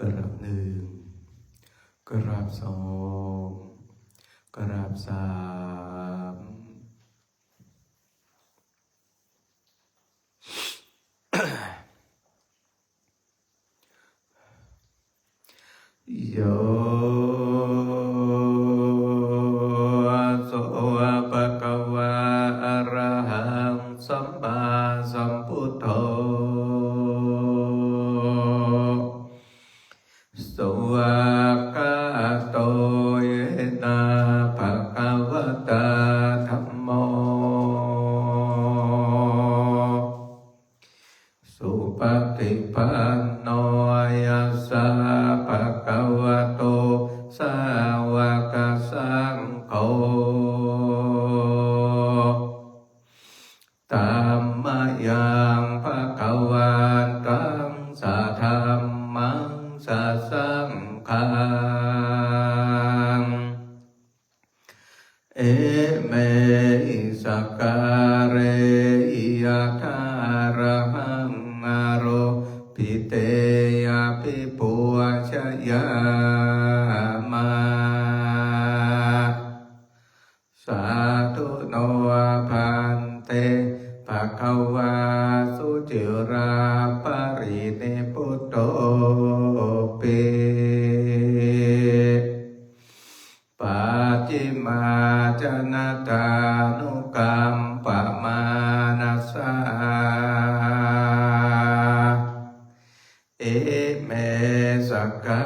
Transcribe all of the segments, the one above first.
กราบหนึ่งกราบสองกราบสาม เอเมสักกา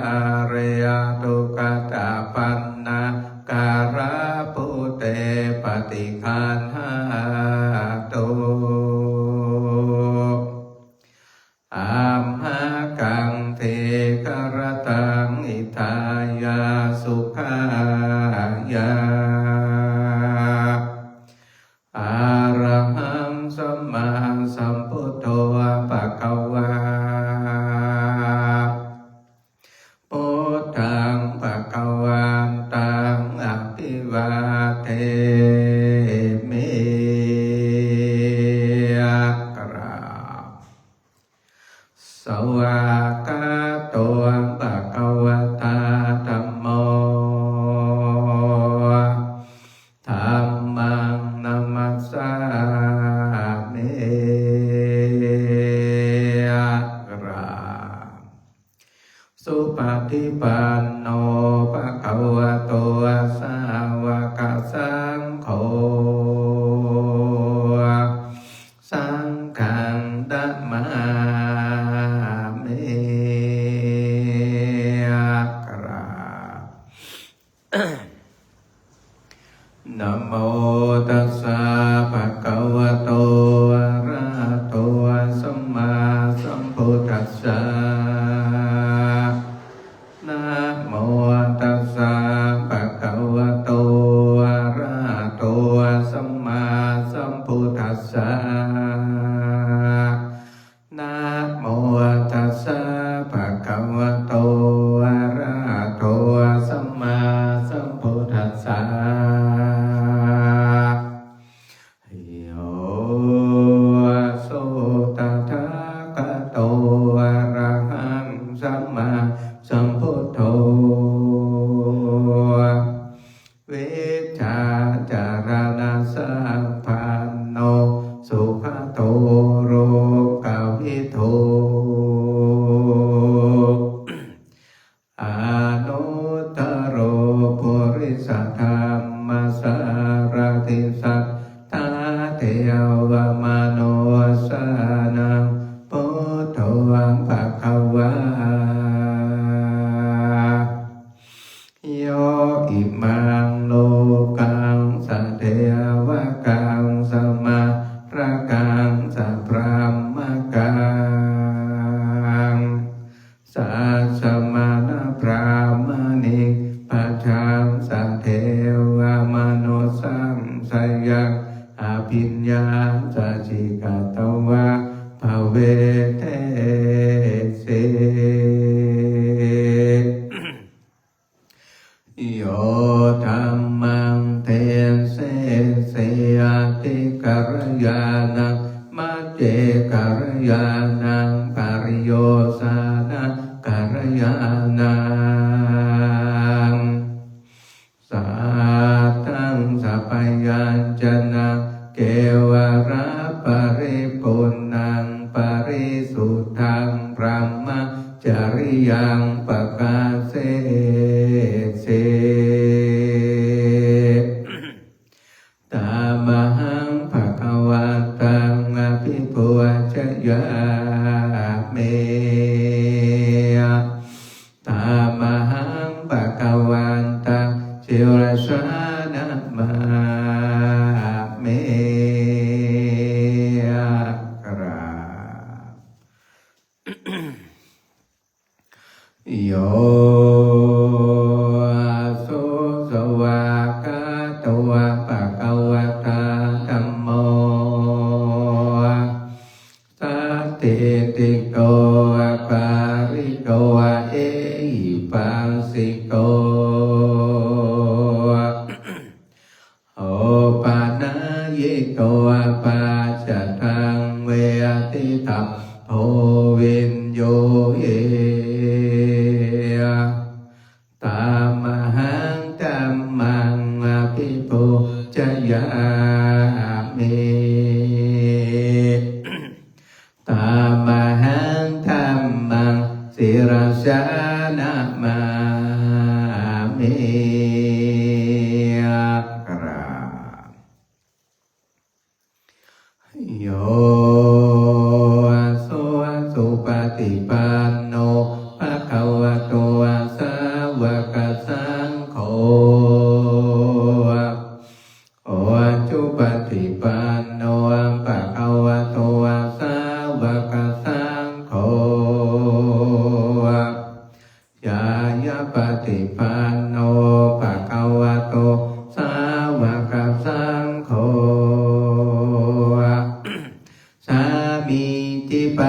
đã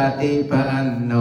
ปฏิปันโน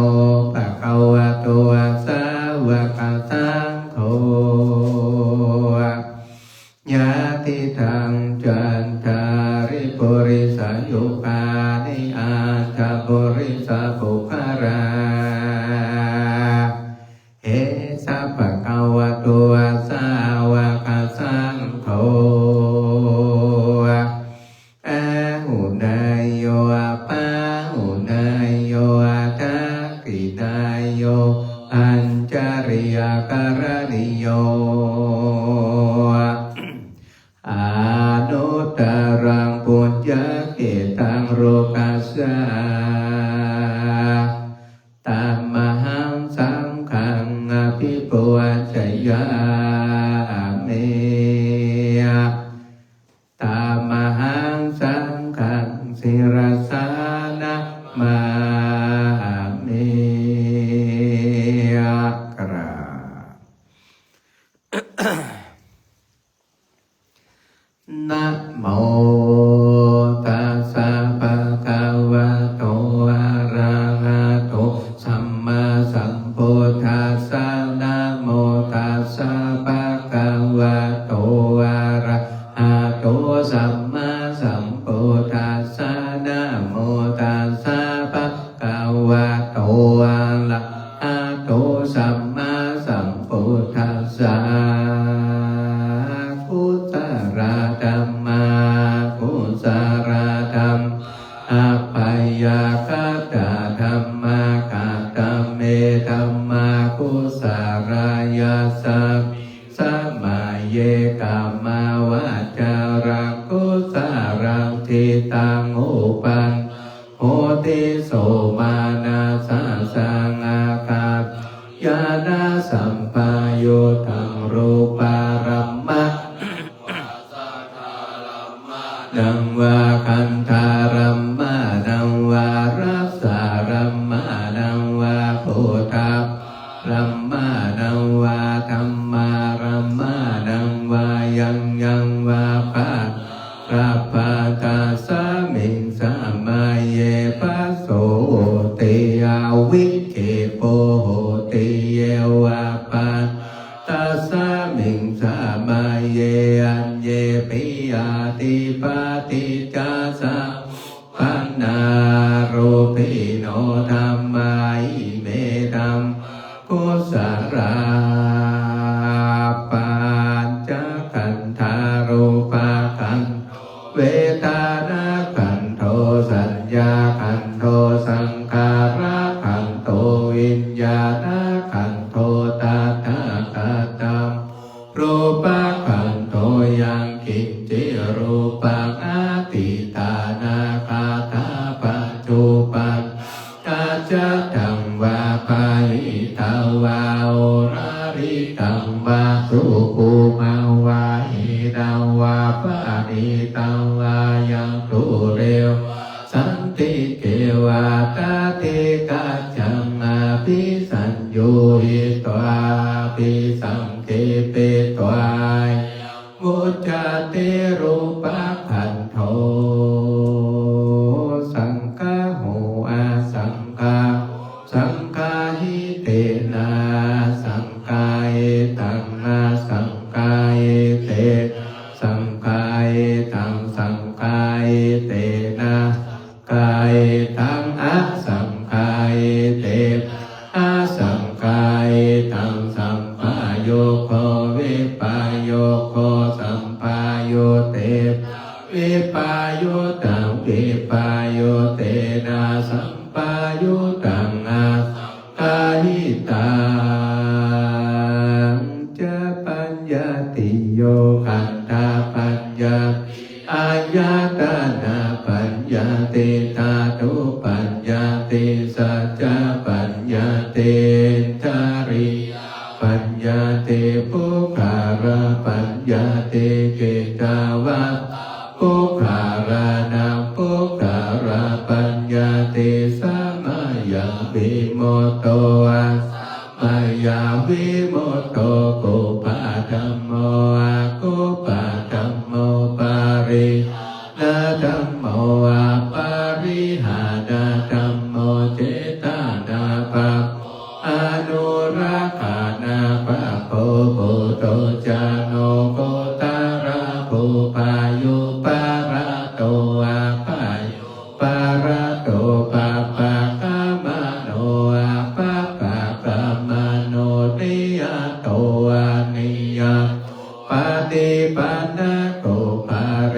ติกาสัปันนาโรปิโนธรรมายเมธรรมกุสรา สังเทเปตวายมุจจติรูปัง ญาติสัจปัญญาเตทาริยปัญญาเตภูคาระปัญญาเตเจตาวะภูคารานาภูคาระปัญญาเตสัมายาวิโมโตะสัมมายาวิโมโต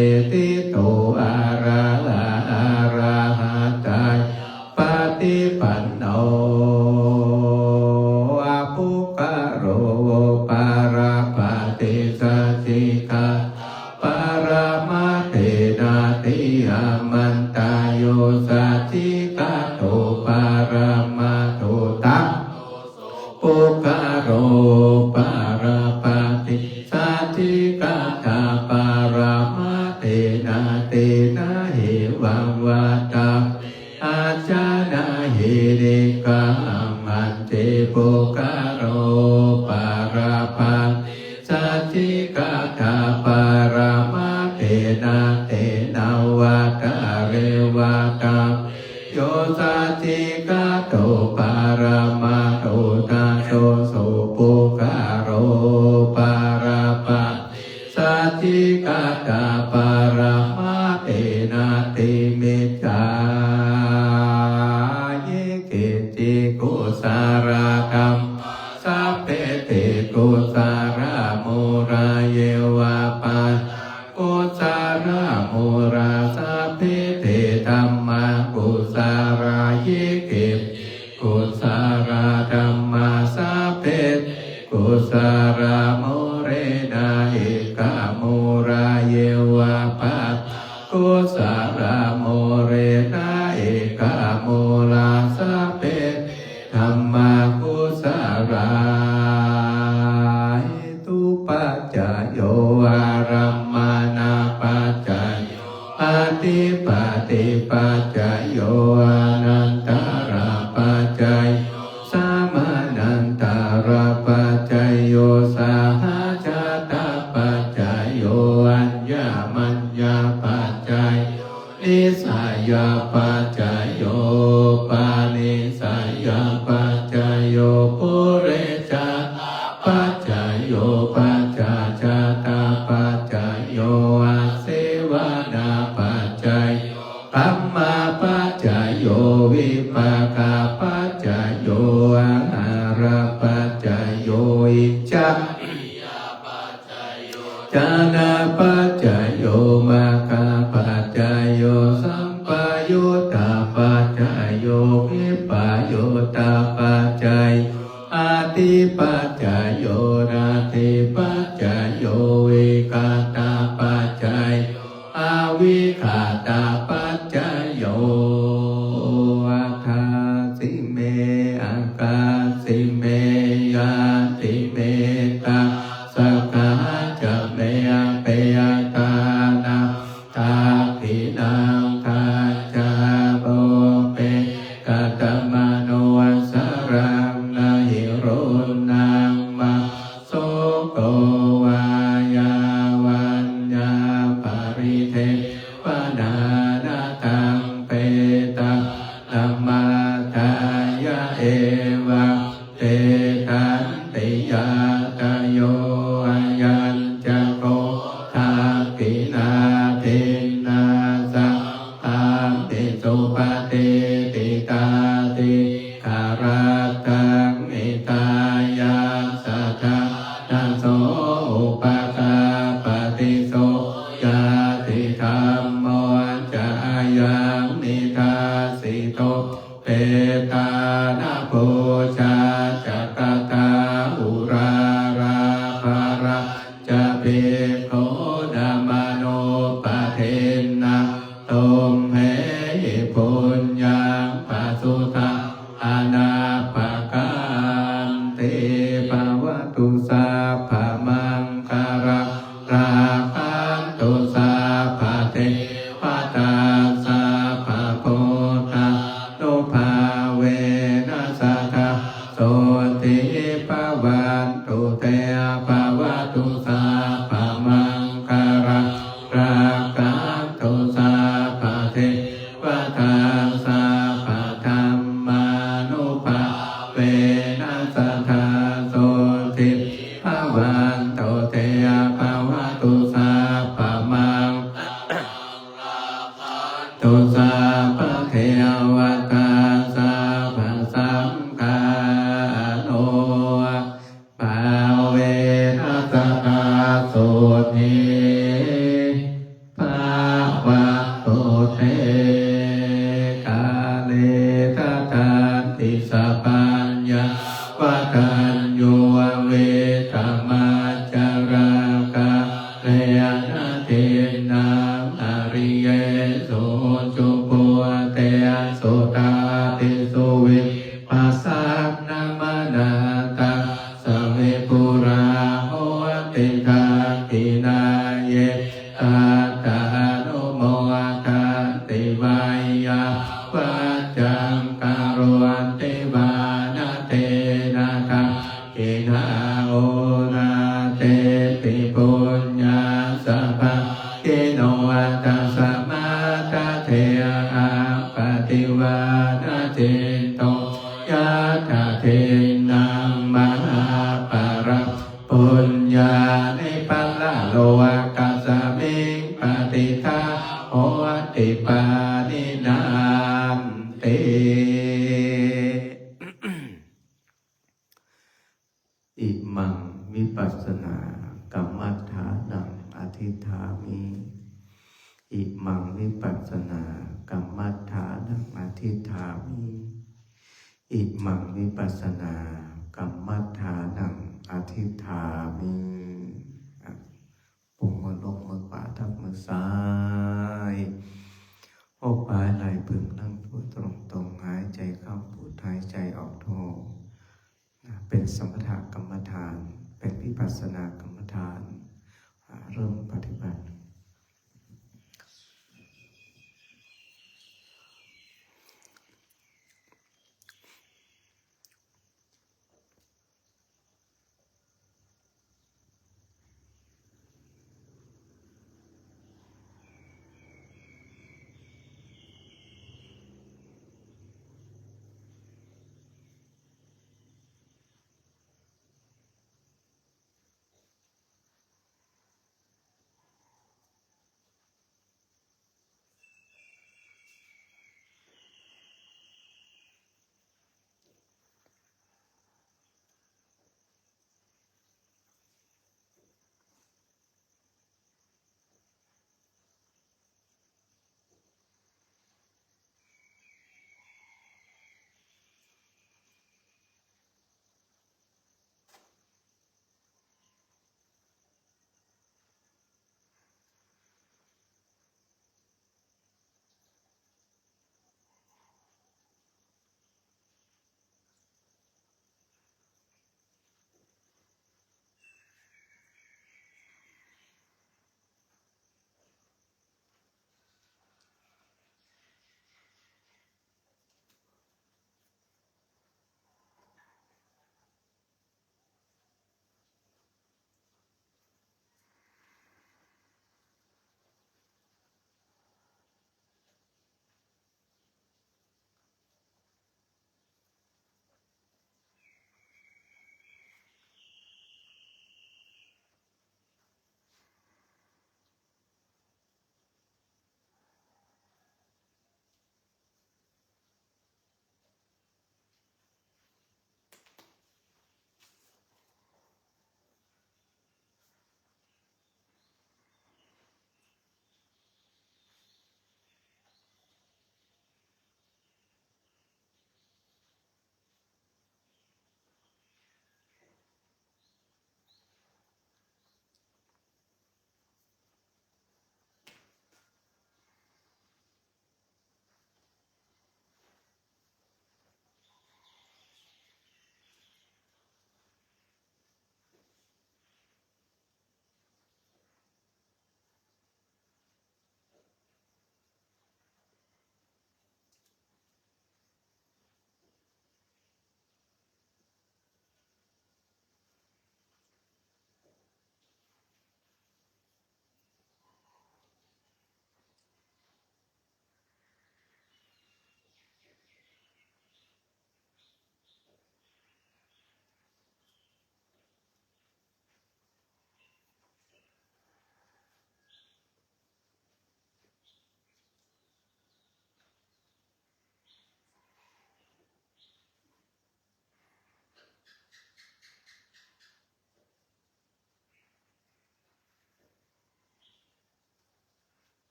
Yeah. จโยอนังาก อิมังวิปัสสนากรรมฐานังอธิฐามิปุ่มมือลงมือขวาทับมือซ้ายอบปลายไหลพึงนั่งพูดตรงตรงหายใจเข้าพูดหายใจออกโทเป็นสมถกรรมฐาน เป็นวิปัสสนากรรมฐาน เริ่มปฏิบัติ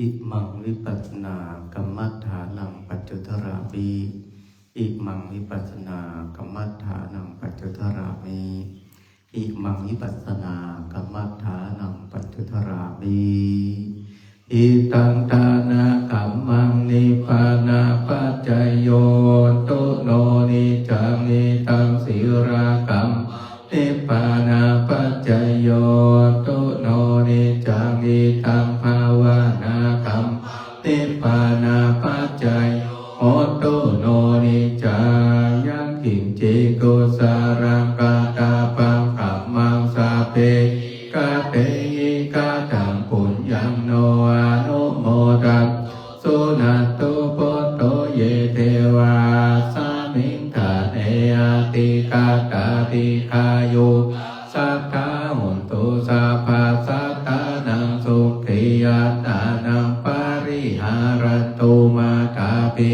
อิมังวิปัสนากรรมฐานังปัจจุทรามีอิมังวิปัสนากรรมฐานังปัจจุทรามีอิมังวิปัสนากรรมฐานังปัจจุทรามีอิตังทานากัมมังนิพพานาปัจจโยตุโนนิจังนิตังสิรากัม ติปานาปัจจยโยตุโนนิจังอิตังภาวนาคัมติปานาปัจจยโตุโนนิจังยังกิงจิกุสาร กาติคายุสัทธาหุนตุสัพพะสัตตานังสุขิยตานังปาริหารตุมาตาปิ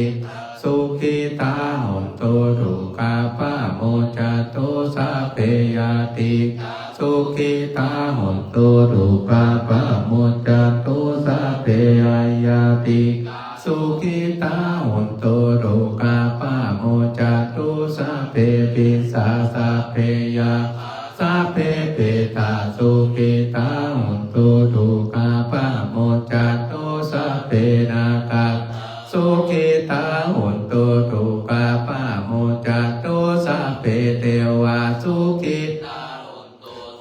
สุขิตาหุนตุทุกาปะโมจตุสัพเพยติสุขิตาหุนตุทุกาปะโมจตุสัพเพยติสุขิตาหุนตุโรกาปะโมจตุส เพปิสาสัพเพยาสัพเพเปตาสุขิตาหุนตุโรกาปะโมจตุสัพเพนาคาสุขิตาหุนตุโรกาปะโมจตุสัพเพเทวาสุขิตา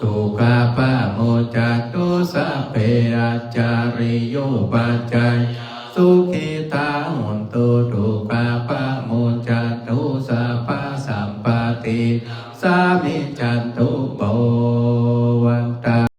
ตุกาปะโมจัตุสัพเพอาจาริโยปัจจัยสุขิตาหุนตุตุกาปะโมจัตุสัพพะ ติสามิจันตุโปวั